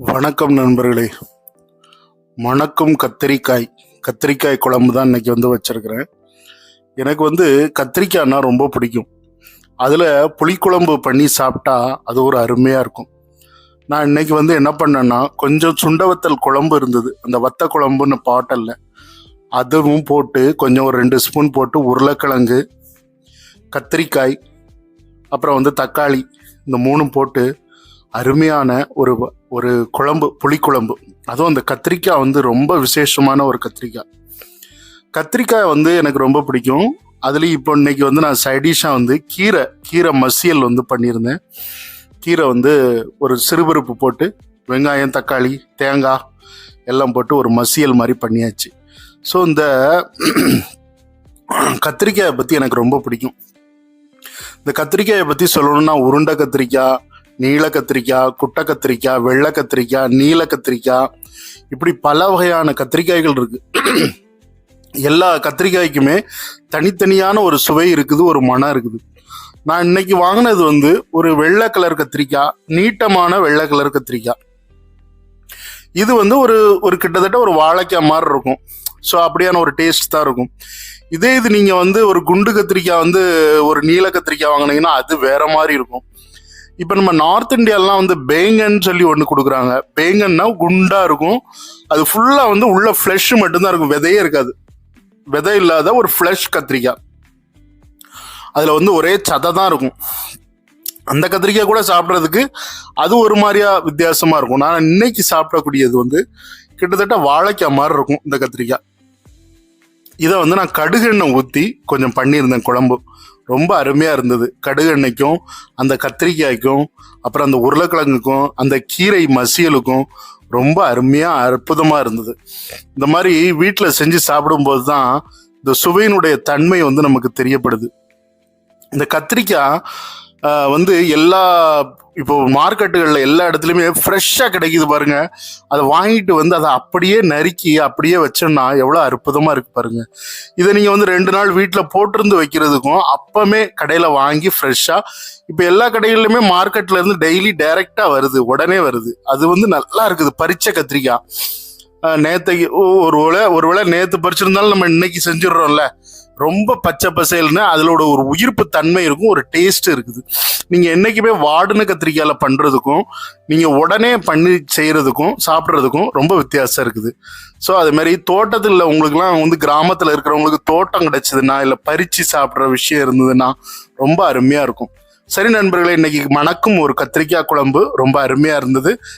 வணக்கம் நண்பர்களே. மணக்கும் கத்திரிக்காய். கத்திரிக்காய் குழம்பு தான் இன்றைக்கி வந்து வச்சிருக்கிறேன். எனக்கு வந்து கத்திரிக்காய்னா ரொம்ப பிடிக்கும். அதில் புளிக்குழம்பு பண்ணி சாப்பிட்டா அது ஒரு அருமையாக இருக்கும். நான் இன்னைக்கு வந்து என்ன பண்ணேன்னா கொஞ்சம் சுண்டவத்தல் குழம்பு இருந்தது. அந்த வத்த குழம்புன்னு பாட்டல்ல. அதுவும் போட்டு கொஞ்சம் ஒரு ரெண்டு ஸ்பூன் போட்டு உருளைக்கிழங்கு கத்திரிக்காய் அப்புறம் வந்து தக்காளி இந்த மூணும் போட்டு அருமையான ஒரு வ- ஒரு குழம்பு புளிக்குழம்பு. அதுவும் அந்த கத்திரிக்காய் வந்து ரொம்ப விசேஷமான ஒரு கத்திரிக்காய். கத்திரிக்காய் வந்து எனக்கு ரொம்ப பிடிக்கும். அதுலேயும் இப்போ இன்னைக்கு வந்து நான் சைடிஷாக வந்து கீரை கீரை மசியல் வந்து பண்ணியிருந்தேன். கீரை வந்து ஒரு சிறுபருப்பு போட்டு வெங்காயம் தக்காளி தேங்காய் எல்லாம் போட்டு ஒரு மசியல் மாதிரி பண்ணியாச்சு. ஸோ இந்த கத்திரிக்காயை பற்றி எனக்கு ரொம்ப பிடிக்கும். இந்த கத்திரிக்காயை பற்றி சொல்லணும்னா உருண்டை கத்திரிக்காய் நீல கத்திரிக்காய் குட்டை கத்திரிக்காய் வெள்ளை கத்திரிக்காய் நீல கத்திரிக்காய் இப்படி பல வகையான கத்திரிக்காய்கள் இருக்கு. எல்லா கத்திரிக்காய்க்குமே தனித்தனியான ஒரு சுவை இருக்குது ஒரு மனம் இருக்குது. நான் இன்னைக்கு வாங்கினது வந்து ஒரு வெள்ளை கலர் கத்திரிக்காய் நீட்டமான வெள்ளை கலர் கத்திரிக்காய் இது வந்து ஒரு ஒரு கிட்டத்தட்ட ஒரு வாழைக்காய் மாதிரி இருக்கும். ஸோ அப்படியான ஒரு டேஸ்ட் தான் இருக்கும். இதே இது நீங்கள் வந்து ஒரு குண்டு கத்திரிக்காய் வந்து ஒரு நீல கத்திரிக்காய் வாங்கினீங்கன்னா அது வேற மாதிரி இருக்கும். இப்போ நம்ம நார்த் இந்தியாலாம் வந்து பேங்கன்னு சொல்லி ஒன்று கொடுக்குறாங்க. பேங்கன்னா குண்டா இருக்கும். அது ஃபுல்லா வந்து உள்ள ஃப்ளஷ் மட்டும்தான் இருக்கும். விதையே இருக்காது. விதை இல்லாத ஒரு ஃப்ளஷ் கத்திரிக்காய். அதுல வந்து ஒரே சதை தான் இருக்கும். அந்த கத்திரிக்காய் கூட சாப்பிட்றதுக்கு அது ஒரு மாதிரியா வித்தியாசமா இருக்கும். நான் இன்னைக்கு சாப்பிடக்கூடியது வந்து கிட்டத்தட்ட வாழைக்காய் மாதிரி இருக்கும் இந்த கத்திரிக்காய். இதை வந்து நான் கடுகெண்ணெய் ஊற்றி கொஞ்சம் பண்ணியிருந்தேன் குழம்பு. ரொம்ப அருமையாக இருந்தது. கடுகு எண்ணெய்க்கும் அந்த கத்திரிக்காய்க்கும் அப்புறம் அந்த உருளைக்கிழங்குக்கும் அந்த கீரை மசியலுக்கும் ரொம்ப அருமையாக அற்புதமாக இருந்தது. இந்த மாதிரி வீட்டில் செஞ்சு சாப்பிடும்போது தான் இந்த சுவையினுடைய தன்மை வந்து நமக்கு தெரியப்படுது. இந்த கத்திரிக்காய் வந்து எல்லா இப்போ மார்க்கெட்டுகளில் எல்லா இடத்துலையுமே ஃப்ரெஷ்ஷாக கிடைக்குது பாருங்க. அதை வாங்கிட்டு வந்து அதை அப்படியே நறுக்கி அப்படியே வச்சோம்னா எவ்வளோ அற்புதமாக இருக்கு பாருங்க. இதை நீங்கள் வந்து ரெண்டு நாள் வீட்டில் போட்டிருந்து வைக்கிறதுக்கும் அப்பமே கடையில் வாங்கி ஃப்ரெஷ்ஷாக இப்போ எல்லா கடைகளிலுமே மார்க்கெட்ல இருந்து டெய்லி டைரெக்டாக வருது உடனே வருது. அது வந்து நல்லா இருக்குது பறிச்ச கத்திரிக்காய். நேத்தைக்கு ஓ, ஒரு வேளை ஒரு வேளை நேற்று பறிச்சிருந்தாலும் நம்ம இன்னைக்கு செஞ்சிடுறோம்ல. ரொம்ப பச்சை பசேல்னு அதோட ஒரு உயிர்ப்பு தன்மை இருக்கும் ஒரு டேஸ்ட் இருக்குது. நீங்க என்னைக்குமே வாடின கத்திரிக்காயில் பண்றதுக்கும் நீங்க உடனே பண்ணி செய்யறதுக்கும் சாப்பிட்றதுக்கும் ரொம்ப வித்தியாசம் இருக்குது. ஸோ அது மாதிரி தோட்டத்தில் உங்களுக்குலாம் வந்து கிராமத்தில் இருக்கிறவங்களுக்கு தோட்டம் கிடைச்சதுன்னா இல்லை பறிச்சு சாப்பிட்ற விஷயம் இருந்ததுன்னா ரொம்ப அருமையா இருக்கும். சரி நண்பர்களே இன்னைக்கு மணக்கும் ஒரு கத்திரிக்காய் குழம்பு ரொம்ப அருமையா இருந்தது.